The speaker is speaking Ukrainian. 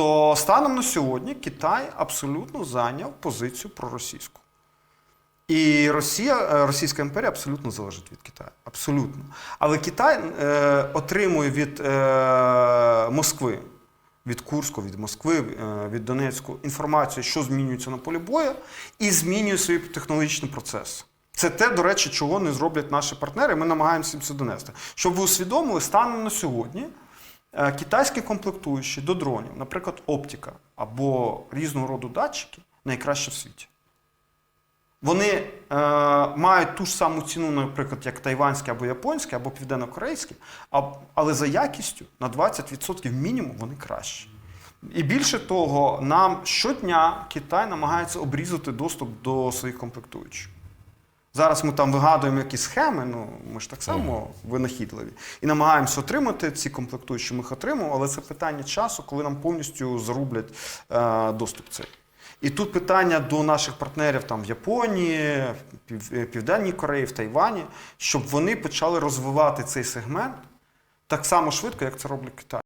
то станом на сьогодні Китай абсолютно зайняв позицію проросійську. І Росія, е, Російська імперія абсолютно залежить від Китаю. Абсолютно. Але Китай е, отримує від е, Москви, від Курську, від Москви, е, від Донецьку інформацію, що змінюється на полі бою, і змінює свої технологічні процеси. Це те, до речі, чого не зроблять наші партнери. Ми намагаємося це донести. Щоб ви усвідомили, станом на сьогодні китайські комплектуючі до дронів, наприклад, оптика або різного роду датчики, найкраще в світі. Вони е, мають ту ж саму ціну, наприклад, як тайванські або японські, або південно-корейські, але за якістю на 20% мінімум вони кращі. І більше того, нам щодня Китай намагається обрізати доступ до своїх комплектуючих. Зараз ми там вигадуємо якісь схеми, ну ми ж так само винахідливі, і намагаємося отримати ці комплектуючі. Ми їх отримуємо, але це питання часу, коли нам повністю зарублять е, доступ цей. І тут питання до наших партнерів там в Японії, в е, Південній Кореї, в Тайвані, щоб вони почали розвивати цей сегмент так само швидко, як це роблять Китай.